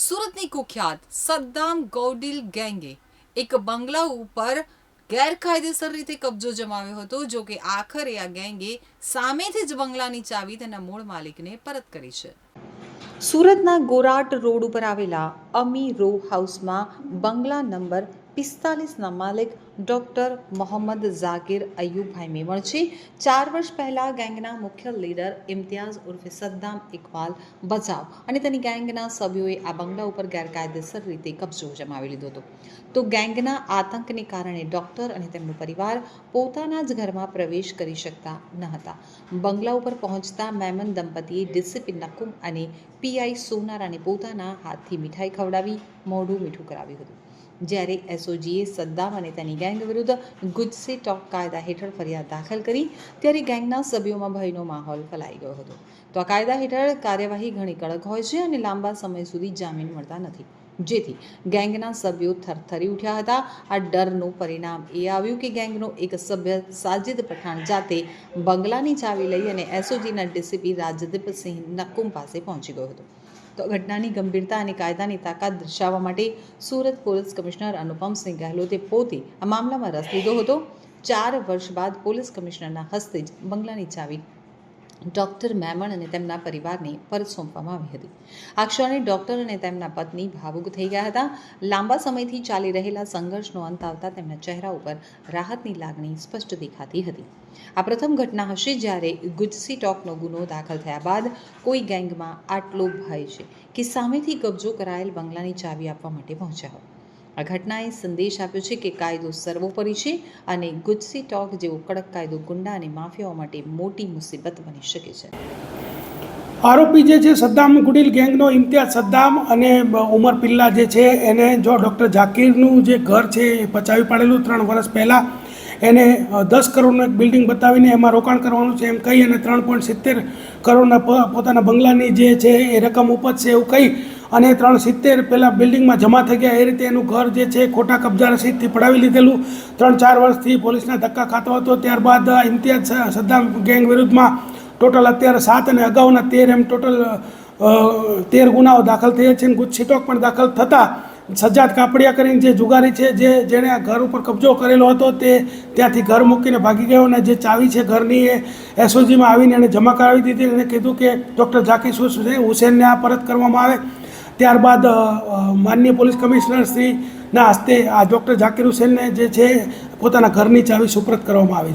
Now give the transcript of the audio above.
સુરતની કુખ્યાત સદ્દામ ગૌડિલ ગેંગે એક બંગલા ઉપર ગેરકાયદેસર રીતે કબજો જમાવ્યો હતો, જો કે આખરે આ ગેંગે સામેથી જ બંગલાની ચાવી તેના મૂળ માલિકને પરત કરી છે. સુરતના ગોરાટ રોડ ઉપર આવેલા અમી રો હાઉસમાં બંગલા નંબર પિસ્તાલીસના માલિક ડૉક્ટર મોહમ્મદ ઝાકિર અયુબભાઈ મેવણ છે. ચાર વર્ષ પહેલાં ગેંગના મુખ્ય લીડર ઇમ્તિયાઝ ઉર્ફે સદ્દામ ઇકબાલ બચાવ અને તેની ગેંગના સભ્યોએ આ બંગલા ઉપર ગેરકાયદેસર રીતે કબજો જમાવી લીધો હતો. તો ગેંગના આતંકને કારણે ડૉક્ટર અને તેમનો પરિવાર પોતાના જ ઘરમાં પ્રવેશ કરી શકતા ન હતા. બંગલા ઉપર પહોંચતા મેમન દંપતીએ ડીસીપી નકુમ અને પીઆઈ સોનારાને પોતાના હાથથી મીઠાઈ ખવડાવી મોઢું મીઠું કરાવ્યું હતું. જ્યારે એસઓજીએ સદ્દામ અને તેની ગેંગ વિરુદ્ધ ગુજસે ટોક કાયદા હેઠળ ફરિયાદ દાખલ કરી, ત્યારે ગેંગના સભ્યોમાં ભયનો માહોલ ફેલાઈ ગયો હતો. તો આ કાયદા હેઠળ કાર્યવાહી ઘણી કડક હોય છે અને લાંબા સમય સુધી જામીન મળતા નથી. જેથી ગેંગના સભ્યો થરથરી ઉઠ્યા હતા. આ ડરનું પરિણામ એ આવ્યું કે ગેંગનો એક સભ્ય સાજિદ પઠાણ જાતે બંગલાની ચાવી લઈ અને એસઓજીના ડીસીપી રાજદીપસિંહ નકુમ પાસે પહોંચી ગયો હતો. ઘટનાની ગંભીરતા અને કાયદાની તાકાત દર્શાવવા માટે સુરત પોલીસ કમિશનર અનુપમસિંહ ગહેલોતે પોતે આ મામલામાં રસ લીધો હતો. ચાર વર્ષ બાદ પોલીસ કમિશનરના હસ્તે જ બંગલાની ચાવી ડૉક્ટર મેમણ અને તેમના પરિવારને પરત સોંપવામાં આવી હતી. આ ક્ષણે ડૉક્ટર અને તેમના પત્ની ભાવુક થઈ ગયા હતા. લાંબા સમયથી ચાલી રહેલા સંઘર્ષનો અંત આવતા તેમના ચહેરા ઉપર રાહતની લાગણી સ્પષ્ટ દેખાતી હતી. આ પ્રથમ ઘટના હશે જ્યારે ગુજસી ટોકનો ગુનો દાખલ થયા બાદ કોઈ ગેંગમાં આટલો ભય છે કે સામેથી કબજો કરાયેલ બંગલાની ચાવી આપવા માટે પહોંચ્યા હોય આ ઘટનાએ સંદેશ આપ્યો છે કે કાયદો સર્વોપરી છે અને ગુજસી ટોક જેવો કડક કાયદો ગુંડા અને માફિયાઓ માટે મોટી મુસીબત બની શકે છે. આરોપી જે છે, સદ્દામ ગુડીલ ગેંગનો ઇમ્તિયાઝ સદ્દામ અને ઉમર પિલ્લા જે છે, એને જો ડૉક્ટર ઝાકીરનું જે ઘર છે, એ પચાવી પાડેલું ત્રણ વર્ષ પહેલાં. એને દસ કરોડનું એક બિલ્ડિંગ બતાવીને એમાં રોકાણ કરવાનું છે એમ કહી અને ત્રણ પોઈન્ટ સિત્તેર કરોડના પોતાના બંગલાની જે છે, એ રકમ ઉપજશે એવું કહી અને ત્રણ સિત્તેર પહેલાં બિલ્ડિંગમાં જમા થઈ ગયા. એ રીતે એનું ઘર જે છે ખોટા કબજા રસીદથી પડાવી લીધેલું. ત્રણ ચાર વર્ષથી પોલીસના ધક્કા ખાતો હતો. ત્યારબાદ ઇમ્તિયાઝ સદ્દામ ગેંગ વિરુદ્ધમાં ટોટલ અત્યારે સાત અને અગાઉના તેર એમ ટોટલ તેર ગુનાઓ દાખલ થયા છે. અને ગુજ સિટોક પણ દાખલ થતાં સજ્જાદ કાપડિયા કરીને જે જુગારી છે, જે જેણે આ ઘર ઉપર કબજો કરેલો હતો, તે ત્યાંથી ઘર મૂકીને ભાગી ગયો અને જે ચાવી છે ઘરની એ એસઓજીમાં આવીને એણે જમા કરાવી દીધી. અને કીધું કે ડૉક્ટર ઝાકીર છે હુસેનને આ પરત કરવામાં આવે. ત્યારબાદ માનનીય પોલીસ કમિશનર શ્રીના હસ્તે આ ડૉક્ટર ઝાકિર હુસેનને જે છે, પોતાના ઘરની ચાવી સુપ્રત કરવામાં આવી છે.